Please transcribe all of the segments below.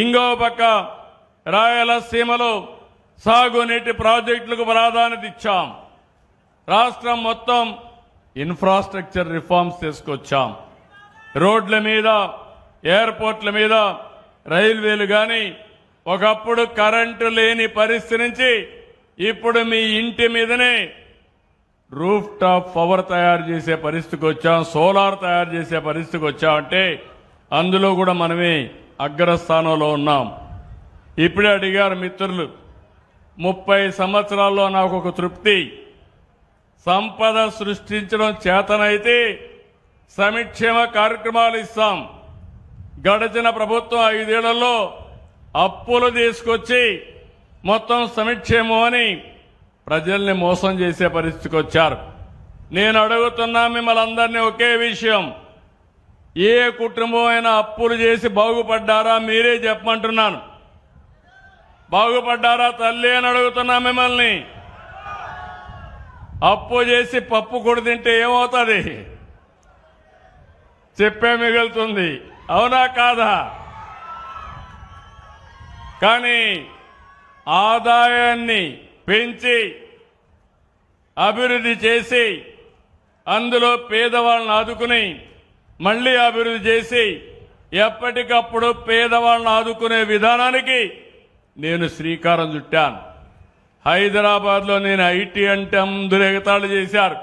ఇంకో పక్క రాయలసీమలో సాగునీటి ప్రాజెక్టులకు ప్రాధాన్యత ఇచ్చాం. రాష్ట్రం మొత్తం ఇన్ఫ్రాస్ట్రక్చర్ రిఫార్మ్స్ తీసుకొచ్చాం. రోడ్ల మీద ఎయిర్పోర్ట్ల మీద రైల్వేలు కానీ ఒకప్పుడు కరెంటు లేని పరిస్థితి నుంచి ఇప్పుడు మీ ఇంటి మీదనే రూఫ్ టాప్ పవర్ తయారు చేసే పరిస్థితికి వచ్చాం సోలార్ తయారు చేసే పరిస్థితికి వచ్చామంటే అందులో కూడా మనమే అగ్రస్థానంలో ఉన్నాం. ఇప్పుడే అడిగారు మిత్రులు ముప్పై సంవత్సరాల్లో నాకు ఒక తృప్తి. సంపద సృష్టించడం చేతనైతే సమిక్షేమ కార్యక్రమాలు ఇస్తాం. గడిచిన ప్రభుత్వం ఐదేళ్ళలో అప్పులు తీసుకొచ్చి మొత్తం సమిక్షేమం అని ప్రజల్ని మోసం చేసే పరిస్థితికి వచ్చారు. నేను అడుగుతున్నా మిమ్మల్ని అందరినీ ఒకే విషయం. ఏ కుటుంబం అయినా అప్పులు చేసి బాగుపడ్డారా మీరే చెప్పమంటున్నాను. బాగుపడ్డారా తల్లి అని అడుగుతున్నా మిమ్మల్ని. అప్పు చేసి పప్పు కొడు తింటే ఏమవుతుంది? చెప్పే మిగులుతుంది. అవునా కాదా? కానీ ఆదాయాన్ని పెంచి అభివృద్ధి చేసి అందులో పేదవాళ్ళని ఆదుకుని మళ్ళీ అభివృద్ధి చేసి ఎప్పటికప్పుడు పేదవాళ్ళను ఆదుకునే విధానానికి నేను శ్రీకారం చుట్టాను. హైదరాబాద్లో నేను ఐటీ అంటే అందరూ ఎగతాళి చేశారు.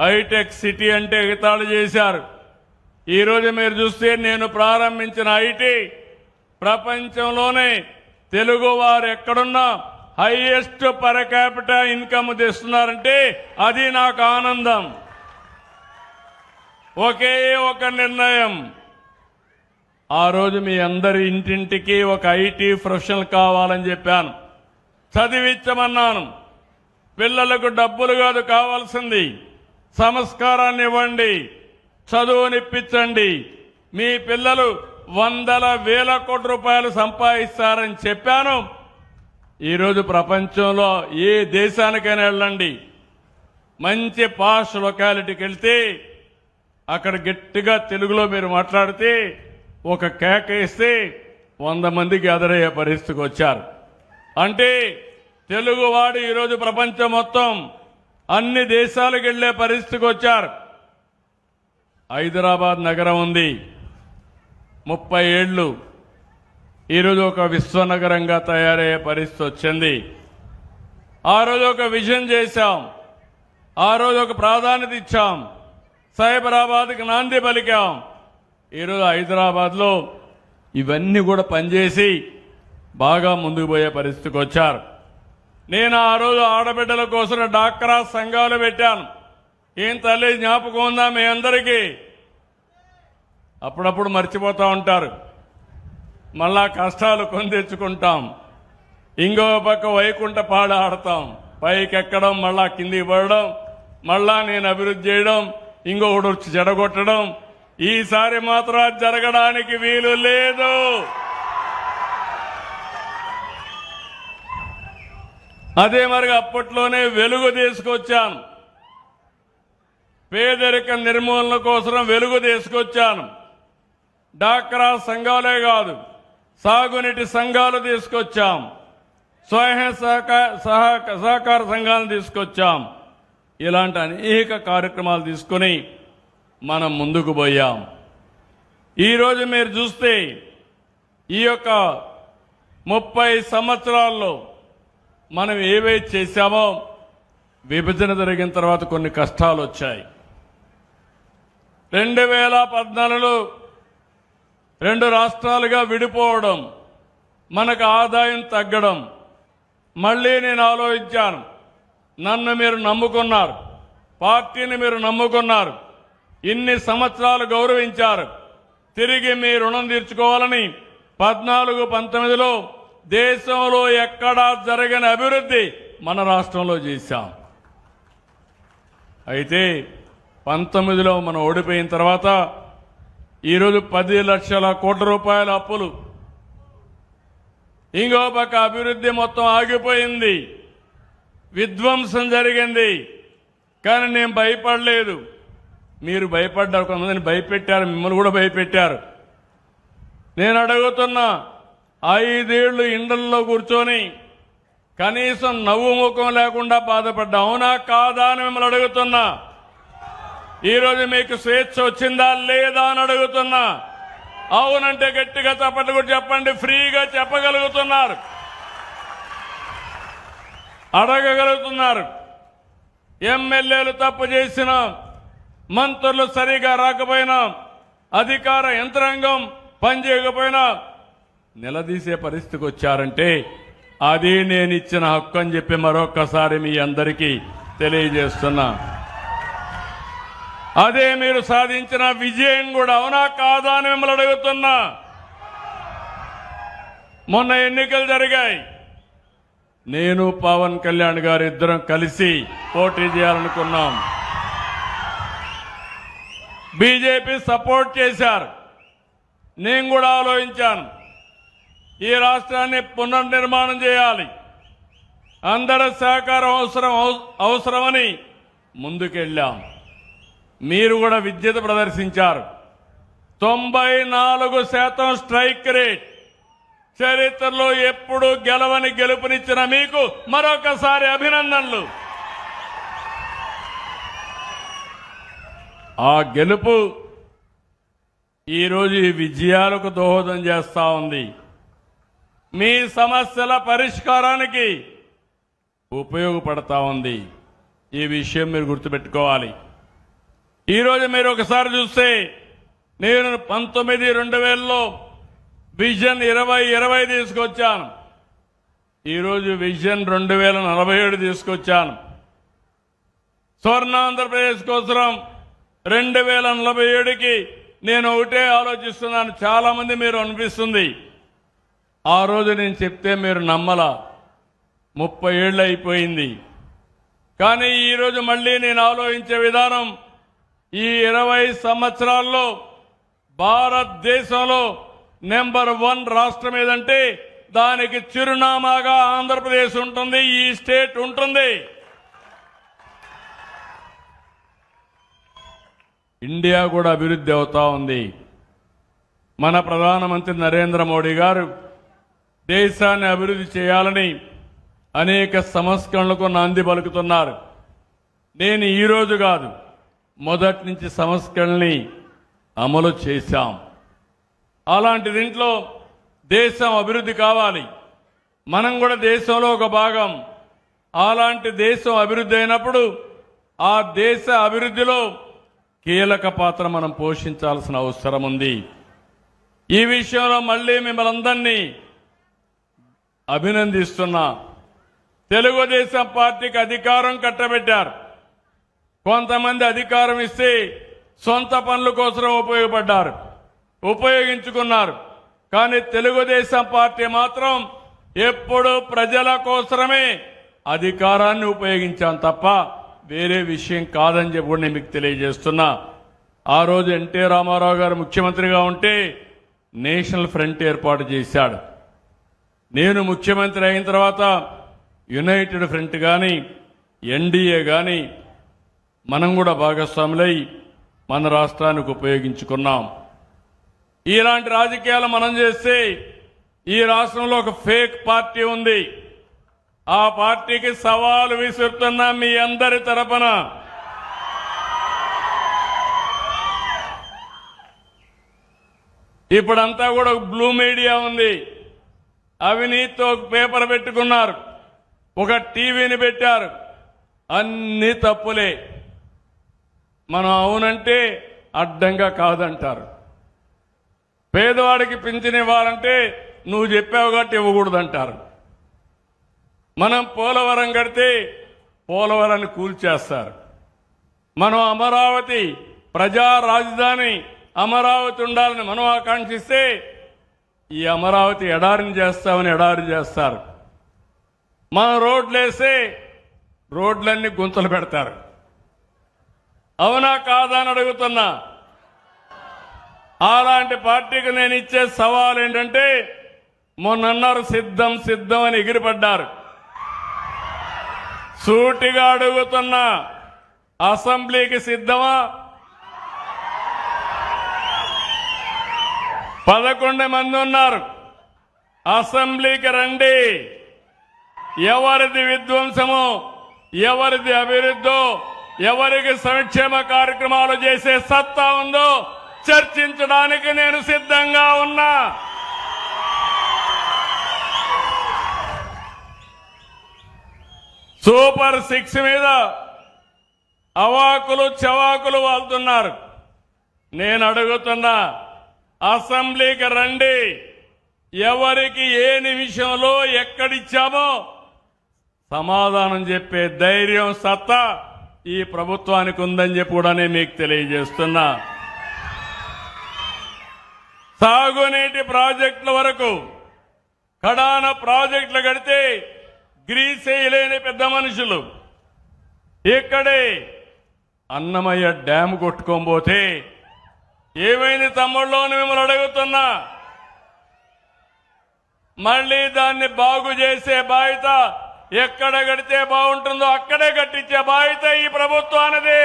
హైటెక్ సిటీ అంటే ఎగతాళి చేశారు. ఈరోజు మీరు చూస్తే నేను ప్రారంభించిన ఐటీ ప్రపంచంలోనే తెలుగు వారు ఎక్కడున్నా హైయెస్ట్ పర్ క్యాపిటల్ ఇన్కమ్ తెస్తున్నారంటే అది నాకు ఆనందం. ఒకే ఒక నిర్ణయం. ఆ రోజు మీ అందరి ఇంటింటికి ఒక ఐటీ ప్రొఫెషనల్ కావాలని చెప్పాను. చదివించమన్నాను పిల్లలకు డబ్బులు కాదు కావాల్సింది. సంస్కారాన్ని ఇవ్వండి. చదువునిప్పించండి. మీ పిల్లలు వందల వేల కోట్ల రూపాయలు సంపాదిస్తారని చెప్పాను. ఈరోజు ప్రపంచంలో ఏ దేశానికైనా వెళ్ళండి. మంచి పాష్ లొకాలిటీకి వెళ్తే అక్కడ గట్టిగా తెలుగులో మీరు మాట్లాడితే ఒక కేక ఇస్తే వంద మందికి అయ్యే పరిస్థితికి వచ్చారు. అంటే తెలుగువాడు ఈరోజు ప్రపంచం మొత్తం అన్ని దేశాలకు వెళ్ళే పరిస్థితికి వచ్చారు. హైదరాబాద్ నగరం ఉంది. ముప్పై ఏళ్ళు ఈరోజు ఒక విశ్వనగరంగా తయారయ్యే పరిస్థితి వచ్చింది. ఆ రోజు ఒక విజన్ చేశాం. ఆ రోజు ఒక ప్రాధాన్యత ఇచ్చాం. సైబరాబాద్కి నాంది పలికాం. ఈరోజు హైదరాబాద్లో ఇవన్నీ కూడా పనిచేసి బాగా ముందుకు పోయే పరిస్థితికి వచ్చారు. నేను ఆ రోజు ఆడబిడ్డల కోసం డాక్రా సంఘాలు పెట్టాను. ఏం తల్లి జ్ఞాపకం ఉందా మీ అందరికీ? అప్పుడప్పుడు మర్చిపోతూ ఉంటారు. మళ్ళా కష్టాలు కొని తెచ్చుకుంటాం. ఇంకో పక్క వైకుంఠ పాడ ఆడతాం. పైకెక్కడం మళ్ళా కిందికి పడడం మళ్ళా నేను అభివృద్ధి చేయడం ఇంకొకటి వచ్చి చెడగొట్టడం ఈసారి మాత్రం అది జరగడానికి వీలు లేదు. అదే మరి అప్పట్లోనే వెలుగు తీసుకొచ్చాను పేదరిక నిర్మూలన కోసం వెలుగు తీసుకొచ్చాను. డాక్రా సంఘాలే కాదు సాగునీటి సంఘాలు తీసుకొచ్చాం. స్వయం సహకార సహకార సంఘాలను తీసుకొచ్చాం. ఇలాంటి అనేక కార్యక్రమాలు తీసుకొని మనం ముందుకు పోయాం. ఈరోజు మీరు చూస్తే ఈ యొక్క ముప్పై సంవత్సరాల్లో మనం ఏవైతే చేశామో విభజన జరిగిన తర్వాత కొన్ని కష్టాలు వచ్చాయి. రెండు వేల పద్నాలుగులో రెండు రాష్ట్రాలుగా విడిపోవడం మనకు ఆదాయం తగ్గడం మళ్ళీ నేను ఆలోచించాను. నన్ను మీరు నమ్ముకున్నారు. పార్టీని మీరు నమ్ముకున్నారు. ఇన్ని సంవత్సరాలు గౌరవించారు. తిరిగి మీ రుణం తీర్చుకోవాలని పద్నాలుగు పంతొమ్మిదిలో దేశంలో ఎక్కడా జరిగిన అభివృద్ధి మన రాష్ట్రంలో చేశాం. అయితే పంతొమ్మిదిలో మనం ఓడిపోయిన తర్వాత ఈరోజు పది లక్షల కోట్ల రూపాయల అప్పులు. ఇంకో పక్క అభివృద్ధి మొత్తం ఆగిపోయింది. విధ్వంసం జరిగింది. కానీ నేను భయపడలేదు. మీరు భయపడ్డారు. కొంతమందిని భయపెట్టారు. మిమ్మల్ని కూడా భయపెట్టారు. నేను అడుగుతున్నా ఐదేళ్ళు ఇండల్లో కూర్చొని కనీసం నవ్వు ముఖం లేకుండా బాధపడ్డా. అవునా కాదా అని మిమ్మల్ని అడుగుతున్నా. ఈరోజు మీకు స్వేచ్ఛ వచ్చిందా లేదా అని అడుగుతున్నా. అవునంటే గట్టిగా చప్పట్లు కూడా చెప్పండి. ఫ్రీగా చెప్పగలుగుతున్నారు. అడగగలుగుతున్నారు. ఎమ్మెల్యేలు తప్పు చేసిన. మంత్రులు సరిగా రాకపోయినా. అధికార యంత్రాంగం పనిచేయకపోయినా. నిలదీసే పరిస్థితికి వచ్చారంటే అది నేను ఇచ్చిన హక్కు అని చెప్పి మరొక్కసారి మీ అందరికీ తెలియజేస్తున్నా. అదే మీరు సాధించిన విజయం కూడా అవునా కాదా అని మిమ్మల్ని అడుగుతున్నా. మొన్న ఎన్నికలు జరిగాయి. నేను పవన్ కళ్యాణ్ గారు ఇద్దరం కలిసి పోటీ చేయాలనుకున్నాం. బీజేపీ సపోర్ట్ చేశారు. నేను కూడా ఆలోచించాను. ఈ రాష్ట్రాన్ని పునర్నిర్మాణం చేయాలి. అందరి సహకారం అవసరం అవసరమని ముందుకెళ్ళాం. మీరు కూడా విద్యత ప్రదర్శించారు. తొంభై నాలుగు శాతం స్ట్రైక్ రేట్. చరిత్రలో ఎప్పుడు గెలవని గెలుపునిచ్చిన మీకు మరొకసారి అభినందనలు. ఆ గెలుపు ఈరోజు ఈ విజయాలకు దోహదం చేస్తూ ఉంది. మీ సమస్యల పరిష్కారానికి ఉపయోగపడతా ఉంది. ఈ విషయం మీరు గుర్తుపెట్టుకోవాలి. ఈరోజు మీరు ఒకసారి చూస్తే నేను పంతొమ్మిది రెండు వేలలో విజన్ ఇరవై ఇరవై తీసుకొచ్చాను. ఈరోజు విజన్ రెండు వేల నలభై ఏడు తీసుకొచ్చాను. స్వర్ణాంధ్రప్రదేశ్ కోసం రెండు వేల నలభై ఏడుకి నేను ఒకటే ఆలోచిస్తున్నాను. చాలామంది మీరు అనిపిస్తుంది. ఆ రోజు నేను చెప్తే మీరు నమ్మల. ముప్పై ఏళ్ళు అయిపోయింది. కానీ ఈరోజు మళ్ళీ నేను ఆలోచించే విధానం ఈ ఇరవై సంవత్సరాల్లో భారతదేశంలో నెంబర్ వన్ రాష్ట్రం ఏదంటే దానికి చిరునామాగా ఆంధ్రప్రదేశ్ ఉంటుంది ఈ స్టేట్ ఉంటుంది. ఇండియా కూడా అభివృద్ధి అవుతా ఉంది. మన ప్రధానమంత్రి నరేంద్ర మోడీ గారు దేశాన్ని అభివృద్ధి చేయాలని అనేక సంస్కరణలకు నాంది పలుకుతున్నారు. నేను ఈరోజు కాదు మొదటి నుంచి సంస్కరణని అమలు చేశాం. అలాంటి దీంట్లో దేశం అభివృద్ధి కావాలి. మనం కూడా దేశంలో ఒక భాగం. అలాంటి దేశం అభివృద్ధి అయినప్పుడు ఆ దేశ అభివృద్ధిలో కీలక పాత్ర మనం పోషించాల్సిన అవసరం ఉంది. ఈ విషయంలో మళ్ళీ మిమ్మల్ని అందరినీ అభినందిస్తున్నా. తెలుగుదేశం పార్టీకి అధికారం కట్టబెట్టారు. కొంతమంది అధికారం ఇస్తే సొంత పనుల కోసం ఉపయోగపడ్డారు. ఉపయోగించుకున్నారు. కానీ తెలుగుదేశం పార్టీ మాత్రం ఎప్పుడు ప్రజల కోసమే అధికారాన్ని ఉపయోగించాం తప్ప వేరే విషయం కాదని చెప్పి కూడా నేను మీకు తెలియజేస్తున్నా. ఆ రోజు ఎన్టీ రామారావు గారు ముఖ్యమంత్రిగా ఉంటే నేషనల్ ఫ్రంట్ ఏర్పాటు చేశాడు. నేను ముఖ్యమంత్రి అయిన తర్వాత యునైటెడ్ ఫ్రంట్ కానీ ఎన్డీఏ కానీ మనం కూడా భాగస్వాములై మన రాష్ట్రానికి ఉపయోగించుకున్నాం. ఇలాంటి రాజకీయాలు మనం చేస్తే ఈ రాష్ట్రంలో ఒక ఫేక్ పార్టీ ఉంది. ఆ పార్టీకి సవాలు విసురుతున్నా మీ అందరి తరపున ఇప్పుడంతా కూడా ఒక బ్లూ మీడియా ఉంది. అవినీతితో ఒక పేపర్ పెట్టుకున్నారు. ఒక టీవీని పెట్టారు. అన్ని తప్పులే. మనం అవునంటే అడ్డంగా కాదంటారు. పేదవాడికి పింఛన్ ఇవ్వాలంటే నువ్వు చెప్పావు కాబట్టి ఇవ్వకూడదంటారు. మనం పోలవరం కడితే పోలవరాన్ని కూల్చేస్తారు. మనం అమరావతి ప్రజా రాజధాని అమరావతి ఉండాలని మనం ఆకాంక్షిస్తే ఈ అమరావతి ఎడారిని చేస్తామని ఎడారి చేస్తారు. మనం రోడ్లు వేస్తే రోడ్లన్నీ గుంతలు పెడతారు. అవునా కాదా అని అడుగుతున్నా. అలాంటి పార్టీకి నేను ఇచ్చే సవాల్ ఏంటంటే మొన్నన్నారు సిద్ధం సిద్ధం అని ఎగిరిపడ్డారు. సూటిగా అడుగుతున్న అసెంబ్లీకి సిద్ధమా? పదకొండు మంది ఉన్నారు. అసెంబ్లీకి రండి. ఎవరిది విధ్వంసము ఎవరిది అభివృద్ధో ఎవరికి సంక్షేమ కార్యక్రమాలు చేసే సత్తా ఉందో చర్చించడానికి నేను సిద్ధంగా ఉన్నా. సూపర్ సిక్స్ మీద అవాకులు చవాకులు వాళ్తున్నారు. నేను అడుగుతున్నా అసెంబ్లీకి రండి. ఎవరికి ఏ నిమిషంలో ఎక్కడిచ్చామో సమాధానం చెప్పే ధైర్యం సత్తా ఈ ప్రభుత్వానికి ఉందని చెప్పి కూడా నేను మీకు తెలియజేస్తున్నా. సాగునీటి ప్రాజెక్టుల వరకు కడాన ప్రాజెక్టులు కడితే గ్రీస్ వేయలేని పెద్ద మనుషులు. ఇక్కడే అన్నమయ్య డ్యామ్ కొట్టుకోబోతే ఏమైంది తమ్ముళ్ళు అని మిమ్మల్ని అడుగుతున్నా. మళ్ళీ దాన్ని బాగు చేసే బాధ్యత ఎక్కడ కడితే బాగుంటుందో అక్కడే కట్టించే బాధ్యత ఈ ప్రభుత్వానిది.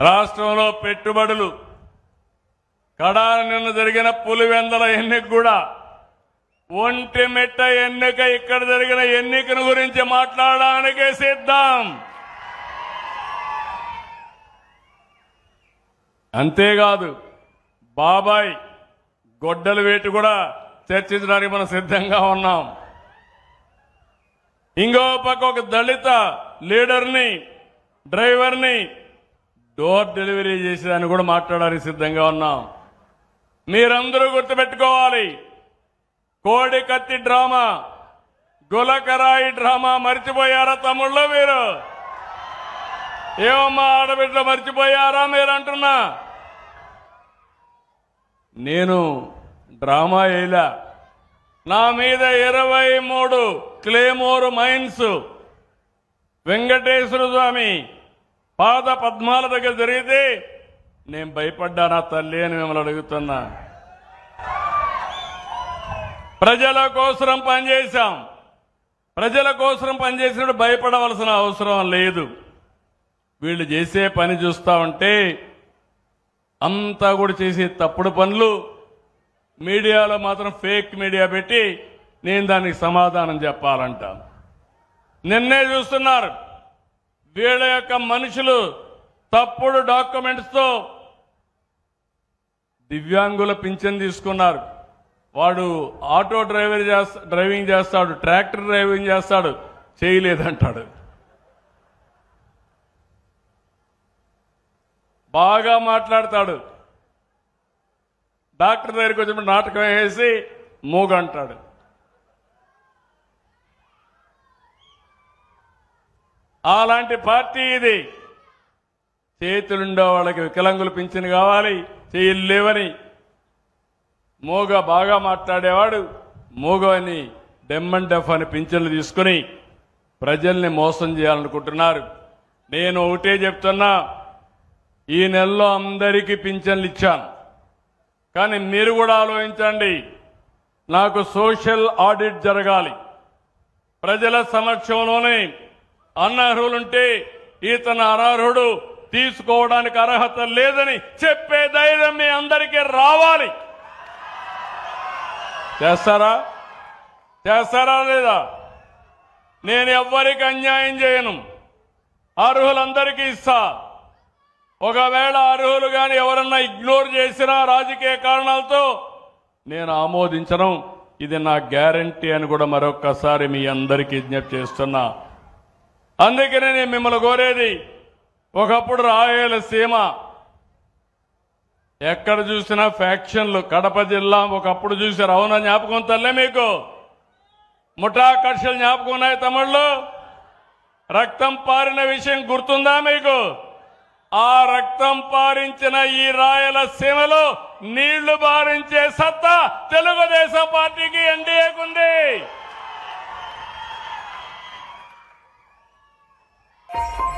రాష్ట్రంలో పెట్టుబడులు కడాన నిన్న జరిగిన పులివెందల ఎన్నిక కూడా ఒంటి మెట్ట ఎన్నిక ఇక్కడ జరిగిన ఎన్నికను గురించి మాట్లాడడానికే సిద్ధం. అంతేకాదు బాబాయ్ గొడ్డలు వేటు కూడా చర్చించడానికి మనం సిద్ధంగా ఉన్నాం. ఇంకో పక్క ఒక దళిత లీడర్ని డ్రైవర్ని డోర్ డెలివరీ చేసేదాన్ని కూడా మాట్లాడడానికి సిద్ధంగా ఉన్నాం. మీరందరూ గుర్తుపెట్టుకోవాలి. కోడి కత్తి డ్రామా గులకరాయి డ్రామా మర్చిపోయారా తమ్ముళ్ళు మీరు? ఏమమ్మా ఆడబిడ్డలు మర్చిపోయారా మీరు అంటున్నా నేను డ్రామా వేయలా. నా మీద ఇరవై మూడు క్లేమోర్ మైన్స్. వెంకటేశ్వర స్వామి పాద పద్మాల దగ్గర జరిగితే నేను భయపడ్డానా తల్లి అని మిమ్మల్ని అడుగుతున్నా. ప్రజల కోసం పనిచేశాం. ప్రజల కోసం పనిచేసినప్పుడు భయపడవలసిన అవసరం లేదు. వీళ్ళు చేసే పని చూస్తా ఉంటే అంతా కూడా చేసే తప్పుడు పనులు మీడియాలో మాత్రం ఫేక్ మీడియా పెట్టి నేను దానికి సమాధానం చెప్పాలంట నిన్నే చూస్తున్నారు. వీళ్ళ యొక్క మనుషులు తప్పుడు డాక్యుమెంట్స్తో దివ్యాంగుల పింఛన్ తీసుకున్నారు. వాడు ఆటో డ్రైవర్ చేస్తా డ్రైవింగ్ చేస్తాడు ట్రాక్టర్ డ్రైవింగ్ చేస్తాడు చేయలేదంటాడు. బాగా మాట్లాడతాడు. డాక్టర్ దగ్గరికి వచ్చినప్పుడు నాటకం వేసి మూగంటాడు. అలాంటి పార్టీ ఇది. చేతులుండే వాళ్ళకి వికలాంగులు పింఛను కావాలి చేయలు లేవని. మూగ బాగా మాట్లాడేవాడు మూగ అని డెమ్ అండ్ డెఫ్ అని పింఛన్లు తీసుకుని ప్రజల్ని మోసం చేయాలనుకుంటున్నారు. నేను ఒకటే చెప్తున్నా ఈ నెలలో అందరికీ పింఛన్లు ఇచ్చాను. కానీ మీరు కూడా ఆలోచించండి నాకు సోషల్ ఆడిట్ జరగాలి. ప్రజల సమక్షంలోనే అనర్హులుంటే ఇతను అనర్హుడు. తీసుకోవడానికి అర్హత లేదని చెప్పే ధైర్యం మీ అందరికీ రావాలి. చేస్తారా? చేస్తారా లేదా? నేను ఎవ్వరికి అన్యాయం చేయను. అర్హులందరికీ ఇస్తా. ఒకవేళ అర్హులు కానీ ఎవరన్నా ఇగ్నోర్ చేసినా రాజకీయ కారణాలతో నేను ఆమోదించడం ఇది నా గ్యారంటీ అని కూడా మరొక్కసారి మీ అందరికీ విజ్ఞప్తి చేస్తున్నా. అందుకనే నేను మిమ్మల్ని కోరేది ఒకప్పుడు రాయలసీమ ఎక్కడ చూసినా ఫ్యాక్షన్లు కడప జిల్లా ఒకప్పుడు చూసారు అవునా జ్ఞాపకం తల్లే మీకు? ముఠా కక్షలు జ్ఞాపకం ఉన్నాయి తమిళ్ళు రక్తం పారిన విషయం గుర్తుందా మీకు? ఆ రక్తం పారించిన ఈ రాయలసీమలో నీళ్ళు బారించే సత్తా తెలుగుదేశం పార్టీకి ఎన్డీఏకుంది you